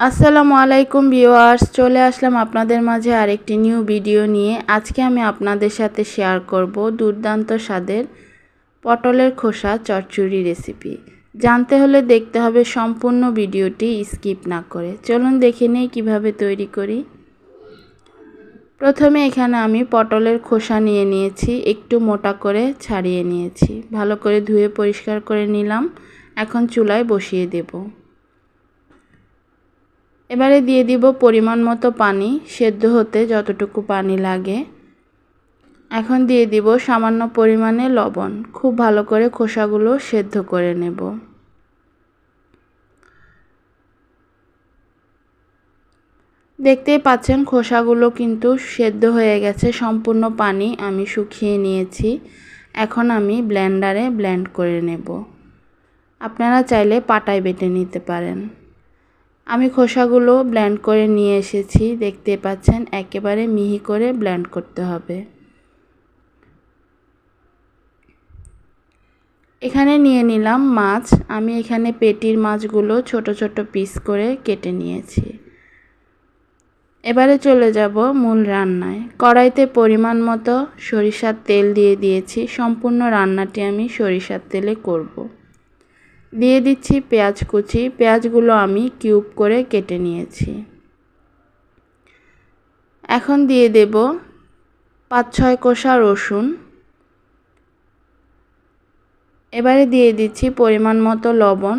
আসসালামু আলাইকুম ভিউয়ার্স, চলে আসলাম আপনাদের মাঝে আরেকটি নিউ ভিডিও নিয়ে। আজকে আমি আপনাদের সাথে শেয়ার করব দুর্দান্ত স্বাদের পটলের খোসা চচ্চড়ি রেসিপি। জানতে হলে দেখতে হবে সম্পূর্ণ ভিডিওটি স্কিপ না করে। চলুন দেখে নিই কীভাবে তৈরি করি। প্রথমে এখানে আমি পটলের খোসা নিয়ে নিয়েছি, একটু মোটা করে ছাড়িয়ে নিয়েছি। ভালো করে ধুয়ে পরিষ্কার করে নিলাম। এখন চুলায় বসিয়ে দেবো। এবারে দিয়ে দিব পরিমাণ মতো পানি, সেদ্ধ হতে যতটুকু পানি লাগে। এখন দিয়ে দিব সামান্য পরিমাণে লবণ। খুব ভালো করে খোসাগুলো সেদ্ধ করে নেব। দেখতেই পাচ্ছেন খোসাগুলো কিন্তু সেদ্ধ হয়ে গেছে, সম্পূর্ণ পানি আমি শুকিয়ে নিয়েছি। এখন আমি ব্লেন্ডারে ব্লেন্ড করে নেব। আপনারা চাইলে পাটায় বেটে নিতে পারেন। আমি খোসাগুলো ব্ল্যান্ড করে নিয়ে এসেছি, দেখতে পাচ্ছেন একেবারে মিহি করে ব্ল্যান্ড করতে হবে। এখানে নিয়ে নিলাম মাছ। আমি এখানে পেটির মাছগুলো ছোট ছোট পিস করে কেটে নিয়েছি। এবারে চলে যাব মূল রান্নায়। কড়াইতে পরিমাণ মতো সরিষার তেল দিয়ে দিয়েছি। সম্পূর্ণ রান্নাটি আমি সরিষার তেলে করব। দিয়ে দিচ্ছি পেঁয়াজ কুচি। পেঁয়াজগুলো আমি কিউব করে কেটে নিয়েছি। এখন দিয়ে দেব পাঁচ ছয় কষা রসুন। এবারে দিয়ে দিচ্ছি পরিমাণ মতো লবণ,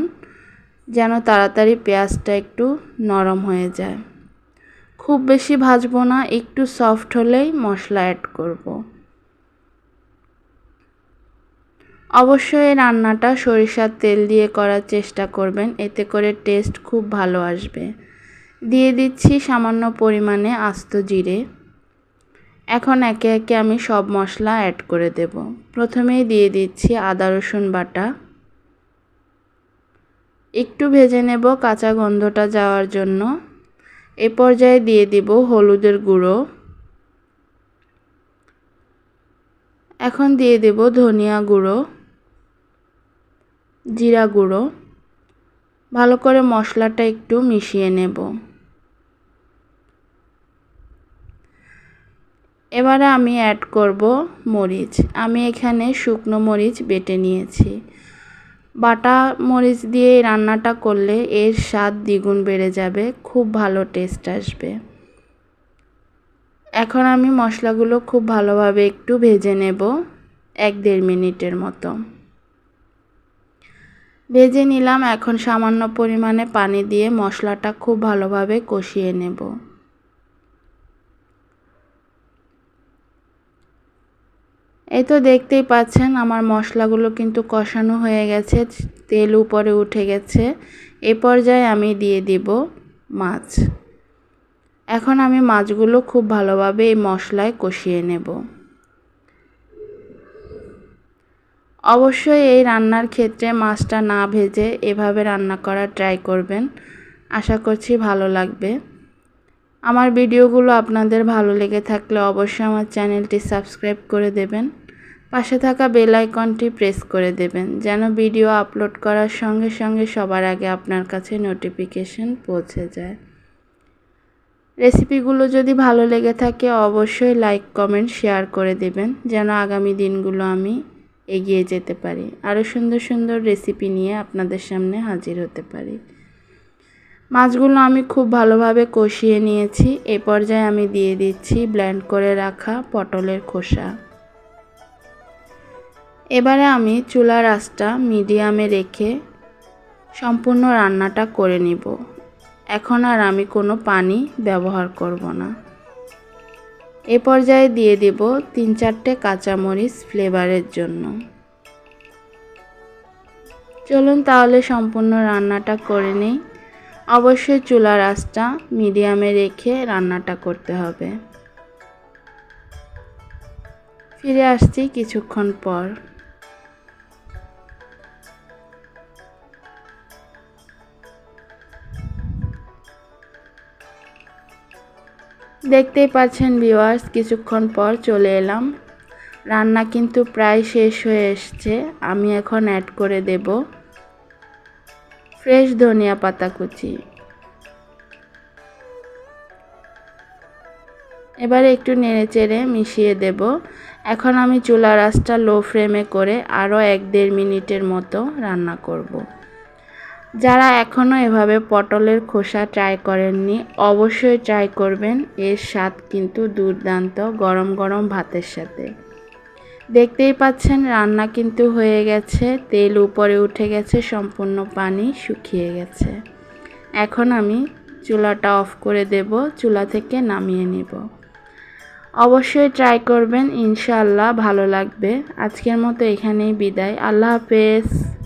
যেন তাড়াতাড়ি পেঁয়াজটা একটু নরম হয়ে যায়। খুব বেশি ভাজবো না, একটু সফট হলেই মশলা অ্যাড করব। অবশ্যই রান্নাটা সরিষার তেল দিয়ে করার চেষ্টা করবেন, এতে করে টেস্ট খুব ভালো আসবে। দিয়ে দিচ্ছি সামান্য পরিমাণে আস্ত জিরে। এখন একে একে আমি সব মশলা অ্যাড করে দেব। প্রথমেই দিয়ে দিচ্ছি আদা, রসুন বাটা। একটু ভেজে নেব কাঁচা গন্ধটা যাওয়ার জন্য। এ পর্যায়ে দিয়ে দিব হলুদের গুঁড়ো। এখন দিয়ে দেব ধনিয়া গুঁড়ো। জিরা গুঁড়ো। ভালো করে মশলাটা একটু মিশিয়ে নেব। এবারে আমি অ্যাড করব মরিচ। আমি এখানে শুকনো মরিচ বেটে নিয়েছি। বাটা মরিচ দিয়ে রান্নাটা করলে এর স্বাদ দ্বিগুণ বেড়ে যাবে, খুব ভালো টেস্ট আসবে। এখন আমি মশলাগুলো খুব ভালোভাবে একটু ভেজে নেব, এক দেড় মিনিটের মতো। ভেজে নিলাম, এখন সামান্য পরিমাণে পানি দিয়ে মশলাটা খুব ভালোভাবে কষিয়ে নেব। এই তো দেখতেই পাচ্ছেন, আমার মশলাগুলো কিন্তু কষানো হয়ে গেছে, তেল উপরে উঠে গেছে। এ পর্যায়ে আমি দিয়ে দিব মাছ। এখন আমি মাছগুলো খুব ভালোভাবে এই মশলায় কষিয়ে নেব। অবশ্যই এই রান্নার ক্ষেত্রে মাছটা না ভেজে এভাবে রান্না করার ট্রাই করবেন। আশা করছি ভালো লাগবে। আমার ভিডিওগুলো আপনাদের ভালো লেগে থাকলে অবশ্যই আমার চ্যানেলটি সাবস্ক্রাইব করে দেবেন। পাশে থাকা বেল আইকনটি প্রেস করে দেবেন, যেন ভিডিও আপলোড করার সঙ্গে সঙ্গে সবার আগে আপনার কাছে নোটিফিকেশন পৌঁছে যায়। রেসিপিগুলো যদি ভালো লেগে থাকে, অবশ্যই লাইক কমেন্ট শেয়ার করে দেবেন, যেন আগামী দিনগুলো আমি এগিয়ে যেতে পারি। আরও সুন্দর সুন্দর রেসিপি নিয়ে আপনাদের সামনে হাজির হতে পারি। মাছগুলো আমি খুব ভালোভাবে কষিয়ে নিয়েছি। এ পর্যায়ে আমি দিয়ে দিচ্ছি ব্ল্যান্ড করে রাখা পটলের খোসা। এবারে আমি চুলার আঁচটা মিডিয়ামে রেখে সম্পূর্ণ রান্নাটা করে নিব। এখন আর আমি কোনো পানি ব্যবহার করব না। এ পর্যায়ে দিয়ে দেব তিন চারটে কাঁচামরিচ ফ্লেভারের জন্য। চলুন তাহলে সম্পূর্ণ রান্নাটা করে নিই। অবশ্যই চুলার আঁচটা মিডিয়ামে রেখে রান্নাটা করতে হবে। ফিরে আসছি কিছুক্ষণ পর। দেখতেই পাচ্ছেন ভিওয়ার্স কিছুক্ষণ পর চলে এলাম। রান্না কিন্তু প্রায় শেষ হয়ে এসছে, আমি এখন অ্যাড করে দেব। ফ্রেশ ধনিয়া পাতা কুচি। এবারে একটু নেড়েচেড়ে মিশিয়ে দেব। এখন আমি চুলা আঁচটা লো ফ্লেমে করে আরও এক দেড় মিনিটের মতো রান্না করব। যারা এখনও এভাবে পটলের খোসা ট্রাই করেননি, অবশ্যই ট্রাই করবেন। এর স্বাদ কিন্তু দুর্দান্ত, গরম গরম ভাতের সাথে। দেখতেই পাচ্ছেন, রান্না কিন্তু হয়ে গেছে। তেল উপরে উঠে গেছে, সম্পূর্ণ পানি শুকিয়ে গেছে। এখন আমি চুলাটা অফ করে দেব, চুলা থেকে নামিয়ে নিব। অবশ্যই ট্রাই করবেন, ইনশাআল্লাহ ভালো লাগবে। আজকের মতো এখানেই বিদায়, আল্লাহ হাফেজ।